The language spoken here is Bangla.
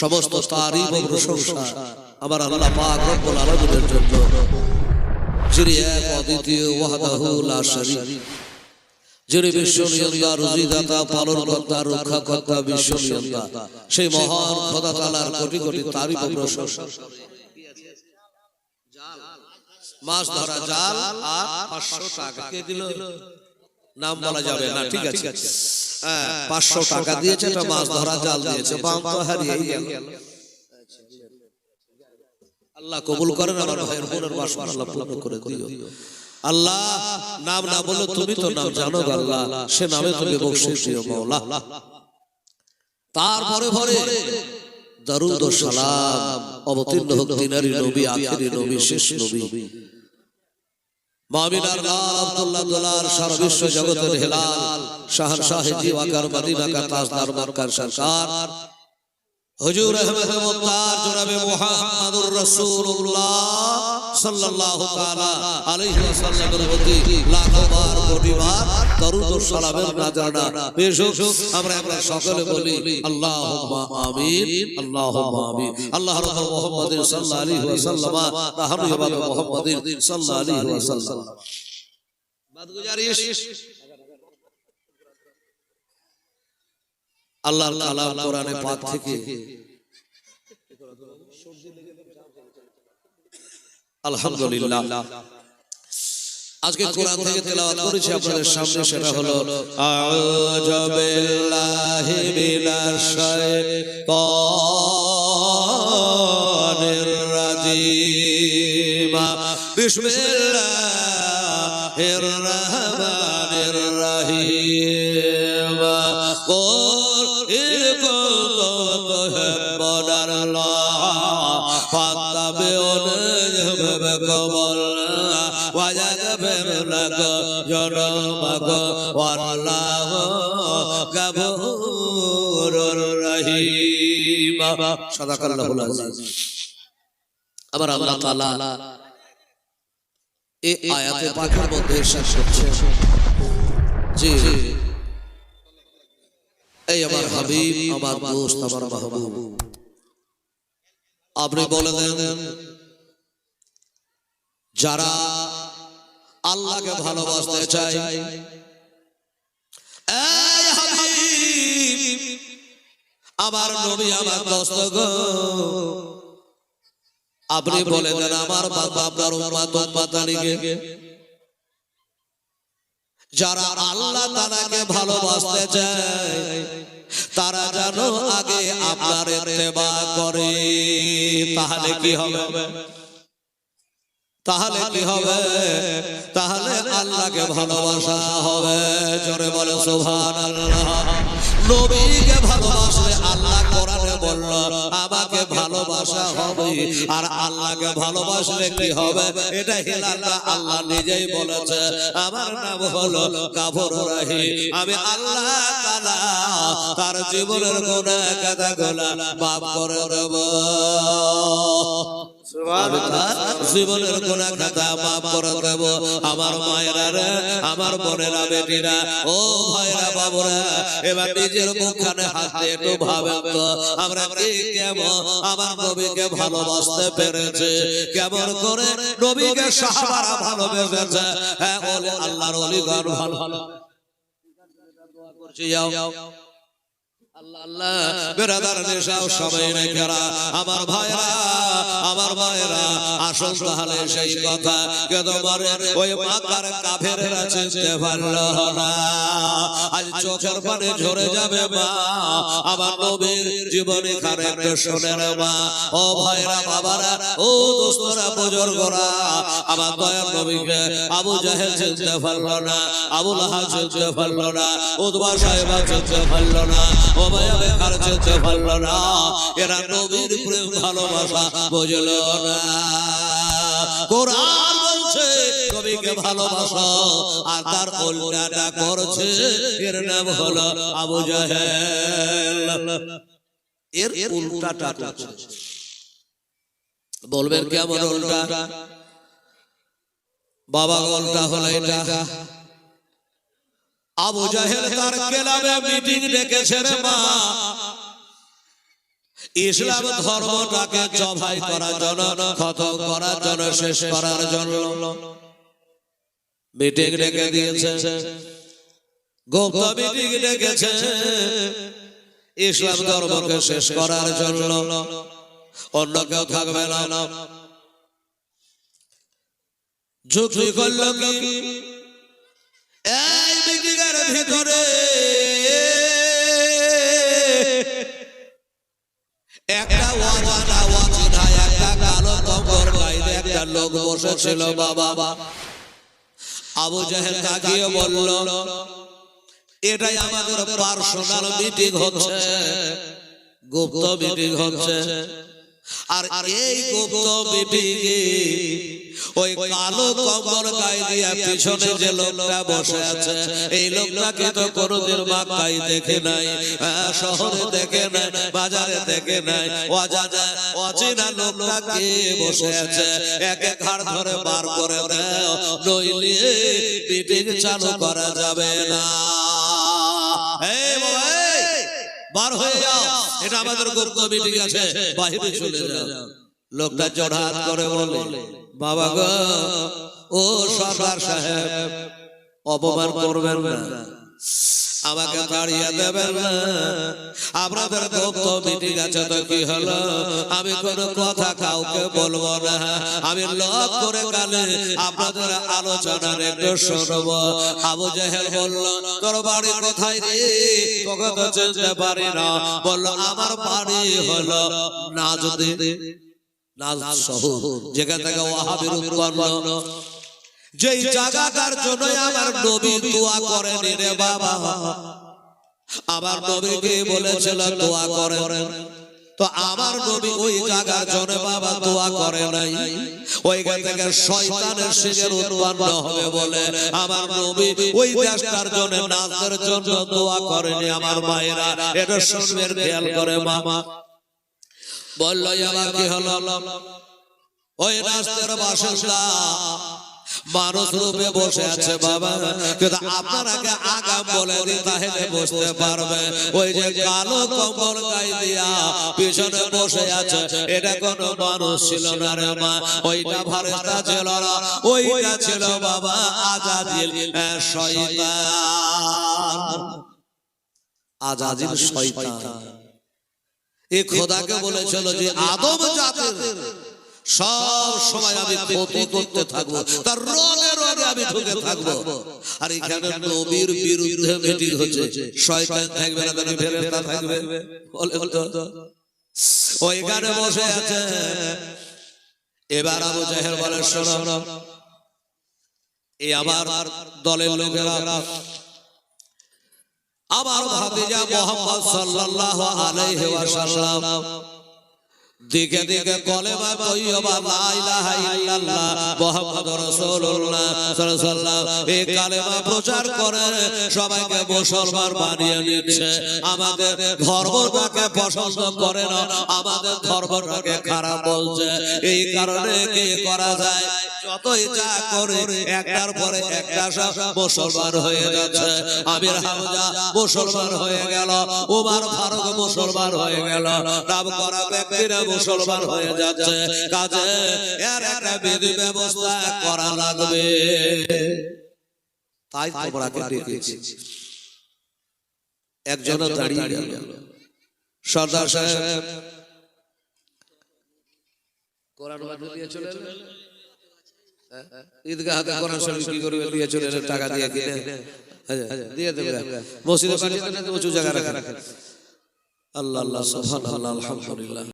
সমস্ত তারিফ ও প্রশংসা আমার আল্লাহ পাক রব্বুল আলামিনের জন্য। যিনি এক অদ্বিতীয় ওয়াহদাহু লা শারীক যিনি বিশ্ব নিয়ন্তা রুজিদাতা পালন কর্তা রক্ষা কর্তা বিশ্ব নিয়ন্তা সেই মহান খোদা তাআলার কোটি কোটি তারিফ ও প্রশংসা। মাছ ধরা জাল আর পাঁচশো টাকা। কে দিল? নাম বলা যাবে না ঠিক আছে। হ্যাঁ, পাঁচশো টাকা দিয়েছে একটা মাছ ধরা জাল দিয়েছে বাম তো হারিয়েই গেল। আল্লাহ কবুল করেন আমার ভাইয়ের বোনের বাসন আল্লাহ পূর্ণ করে দিও। আল্লাহ নাম না বলে তুমি তো নাম জানো আল্লাহ সে নামে তুমি বকশিস দিও মাওলা। তারপরে ভরে দরুদ সালাম অবতীর্ণ হোক দিনারি নবী আখেরি নবী শেষ নবী। মামিনার লাল আব্দুল্লাহ দোলার সারা বিশ্ব জগতের হেলাল শাহনশাহ জিওয়াকার মদিনা কা তাজদার মক্কার সরকার। হুজুর আহমদ মুক্তার জনাবে মুহাম্মদুর রাসূলুল্লাহ। সাল্লাল্লাহু তাআলা আলাইহি ওয়াসাল্লামের প্রতি লাখো বার কোটি বার দরুদ ও সালামের নাজানা। পেশ আমরা আমরা সকলে বলি, আল্লাহুম্মা আমিন আল্লাহুম্মা আমিন। আল্লাহ রাব্বুল মুহাম্মাদিন সাল্লাল্লাহু ওয়াসাল্লাম রাহমু ইবাদ মুহাম্মাদিন সাল্লাল্লাহু ওয়াসাল্লাম। বাদ গুজারিশ আল্লাহর কালাম কোরআনে পাক থেকে। আলহামদুলিল্লাহ। আজকে কোরআন থেকে তেলাওয়াত করেছি আপনাদের সামনে সেটা হলো আউযু বিল্লাহি মিনাশ শাইতানির রাজিম। বিসমিল্লাহির فاتبعوني يحببكم الله ويغفر لكم ذنوبكم والله غفور رحيم صدق الله العظيم আমার আল্লাহ তাআলা এই আয়াতে পাকের মধ্যে ইরশাদ করছেন যে এই আমার হাবিব আমার দোস্ত আমার মাহবুব আপনি বলে দেন যারা আল্লাহকে ভালোবাসতে চায় আমার নবী আমার দোস্ত গো আপনি বলে দেন আমার বাবা আপনার উম্মাতানিকে যারা আল্লাহ তাআলাকে ভালোবাসতে চায় তারা যেন আগে আপনার সেবা করে। তাহলে কি হবে? তাহলে কি হবে? তাহলে আল্লাহকে ভালোবাসা হবে। জোরে বলে, সুবহানাল্লাহ। নবীকে ভালোবাসলে আল্লাহ কোরআনে বলল ভালোবাসা আর আল্লাহকে ভালোবাসলে কি হবে? এটা হেলাল্লাহ আল্লাহ নিজেই বলেছে। আমার নাম হলো কাফর রাহি আমি আল্লাহ তাআলা তার জীবনের গুনাহ গোলা মাফ করে দেব। জীবনের গুনাহ খাতা মাফ করে দেব। আমার মায়েরা আমার বোনেরা, বেটিরা, ও ভাইরা, বাবুরা, এবার নিজের মুখখানে হাতে একটু ভাবেন আমরা কে কেমন? আমার নবীকে ভালোবাসতে পেরেছে। কেমন করে? নবীকে সাহাবারা ভালোবেসেছে। হ্যাঁ আল্লাহর অলিগণ ভালো। করছি, যাও। আমার ভাইরা আমার নবীর জীবনে খারে শোনে মা। ও ভাইরা বাবারা, ও দোস্তরা, বুজুর্গরা, আমার দয়ার নবীকে আবু জাহেল চিনতে পারল না, আবু লাহাব চিনতে পারল না উদবা চিনতে পারল না, ও পারল না। এরা নবীর প্রেম, ভালোবাসা বুঝলো না। কোরআন বলছে ভালোবাসো, আর তার উল্টাটা করছে। এর নাম হলো আবু জাহেল। এর উল্টাটা করছে। বলবেন কেমন উল্টা? বাবা, উল্টা হলো এটা। আবু জাহেল তার কেলাবে মিটিং ডেকেছে রে মা। ইসলাম ধর্মটাকে জবাই করার জন্য খতম করার জন্য শেষ করার জন্য। মিটিং ডেকে দিয়েছে। গুপ্ত মিটিং ডেকেছে। ইসলাম ধর্মকে শেষ করার জন্য। অন্য কেউ থাকবে না। যুক্তি করল কি? এর ভিতরে। একটা অজানা অচেনা, একটা কালো কবর গাইতে একটা লোক বসেছিল বাবা। আবু জাহেল তাকিয়ে বলল, এটাই আমাদের পার্সোনাল মিটিং হচ্ছে, গুপ্ত মিটিং হচ্ছে। আর এই গুপ্ত মিটিং ওই কালো কম্বল গায়ে দিয়ে পিছনে যে লোকটা বসে আছে, এই লোকটাকে তো কোনোদিন মাক্কাই দেখে নাই। শহরে দেখে নাই, বাজারে দেখে নাই। অজানা, অচেনা লোকটা কে বসে আছে। এক ঘাড় ধরে বার করে দাও, নইলে মিটিং চালু করা যাবে না। বার হয়ে যাও। এটা আমাদের গুপ্ত মিটিং আছে। বাহিরে চলে যাও। লোকটা জড়হাত করে বলে বাবা গো ও সরদার সাহেব অপমান করবেন না। আমাকে তাড়িয়ে দেবেন না। আপনাদের গুপ্ত মিটিং আছে তো কি হলো? আমি কোনো কথা কাউকে বলব না। আমি লক করে গেলে আপনাদের আলোচনার একটু শুনব। আবু জাহেল বলল তোর বাড়ি কোথায় রে? তোকে তো চিনতে পারি না। বলল আমার বাড়ি হলো নাজদে। নাজ শহর। যেখান থেকে ওয়াহাবের উৎপন্ন যেই জায়গাটার জন্য আমার নবী দোয়া করেন রে বাবা। আমার নবীকে বলেছিল দোয়া করেন। তো আমার নবী ওই জায়গার জন্য বাবা দোয়া করে নাই। ওইখান থেকে শয়তানের শিখের উৎপন্ন হবে বলে আমার নবী ওই দেশটার জন্য নাজের জন্য দোয়া করেনি আমার মায়েরা। এটা শুনবেন খেয়াল করে মামা বলল আবার কি হলো? ওই রাস্তার বাসিন্দা মানুষ রূপে বসে আছে বাবা। কিন্তু আপনারাকে আগাম বলে দিই তাহলে বুঝতে পারবে। ওই যে কালো কম্বল গায়ে দিয়া পিছনে বসে আছে। এটা কোনো মানুষ ছিল না রে মা। ওইটা ফারেস্তা ছিল না। ওইটা ছিল বাবা আজাদিল শয়তান। আজাদিল শয়তান। খোদাকে বলেছিল যে আদম জাতের সব সময় আমি ক্ষতি করতে থাকব। তার রগে রগে আমি ঢুকে থাকব। আর এখানে নবীর বিরুদ্ধে মিটিং হচ্ছে। শয়তান থাকবে না তাহলে ফেরেশতা থাকবে। বলে তো। ওইখানে বসে আছে। এবার আবু জাহেল বলে শোনো এই আবার দলের লোকেরা আবার ভাতিজা মোহাম্মদ সাল্লাল্লাহু আলাইহি ওয়াসাল্লাম। দিকে দিকে কলেমা তৈয়বা, লা ইলাহা ইল্লাল্লাহ মুহাম্মাদুর রাসূলুল্লাহ সাল্লাল্লাহু এই কালেমা প্রচার করে, সবাইকে মুসলমান বানিয়ে নিচ্ছে। আমাদের ধর্মটাকে পছন্দ করে না, আমাদের ধর্মটাকে খারাপ বলছে। এই কারণে কি করা যায়? যতই যা করে, একটার পরে একটা মুসলমান হয়ে যাচ্ছে। আমির হামজা মুসলমান হয়ে গেল ফারুক মুসলমান হয়ে গেল। নাম করা ব্যক্তিরা মুসলমান হয়ে যাচ্ছে। কাজে এর একটা বিধি ব্যবস্থা করা লাগবে। তাই তোমরাকে ডেকেছি একজন দাঁড়িয়ে গেল। সর্দার সাহেব, কোরআন বাদ দিয়ে চলে? ঈদগাহ রাখেন। আল্লাহ আল্লাহ আলহামদুলিল্লাহ।